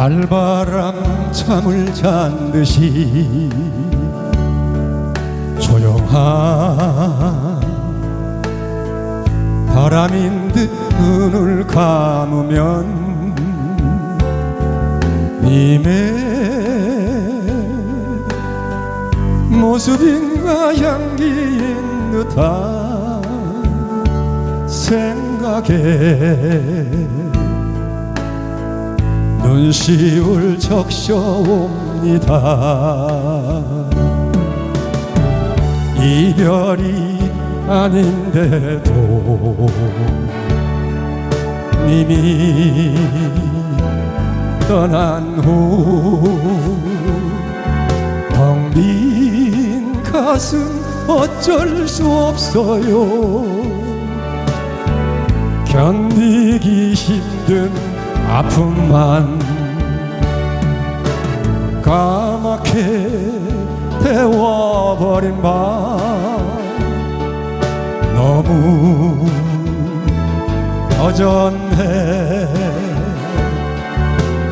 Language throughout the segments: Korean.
알바람 잠을 잔 듯이 조용한 바람인 듯 눈을 감으면 님의 모습인가 향기인 듯한 생각에 눈시울 적셔옵니다. 이별이 아닌데도 님이 떠난 후텅 빈 가슴 어쩔 수 없어요. 견디기 힘든 아픔만 까맣게 태워버린 밤 너무 허전해.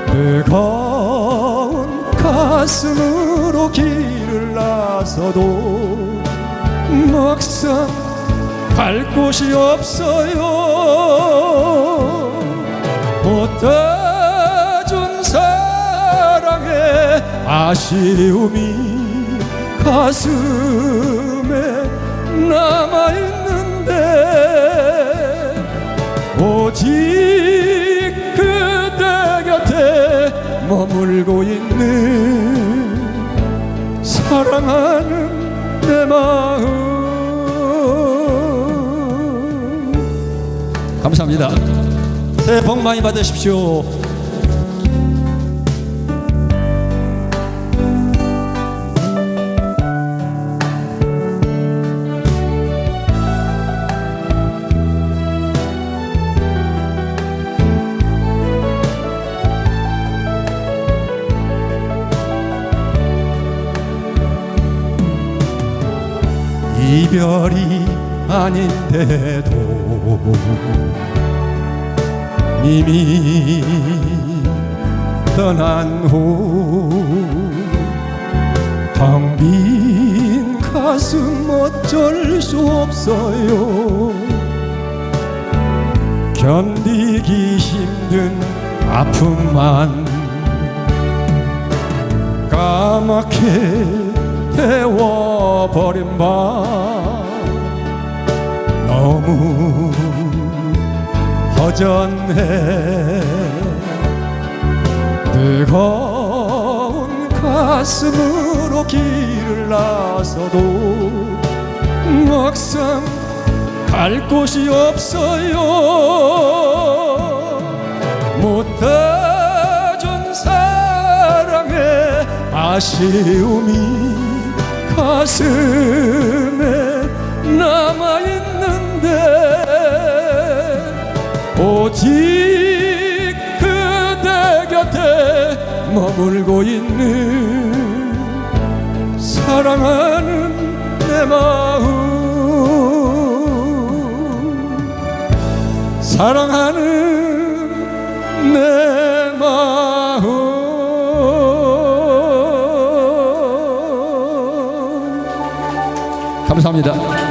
뜨거운 가슴으로 길을 나서도 막상 갈 곳이 없어요 못해준 사랑의 아쉬움이 가슴에 남아있는데 오직 그대 곁에 머물고 있는 사랑하는 내 마음. 감사합니다 새해 복 많이 받으십시오. 이별이 아닌데도 이미 떠난 후 텅 빈 가슴 어쩔 수 없어요. 견디기 힘든 아픔만 까맣게 태워버린 밤 너무 허전해 뜨거운 가슴으로 길을 나서도 막상 갈 곳이 없어요. 못해준 사랑의 아쉬움이 가슴에 남아있는데 오직 그대 곁에 머물고 있는 사랑하는 내 마음 사랑하는 내 마음 감사합니다.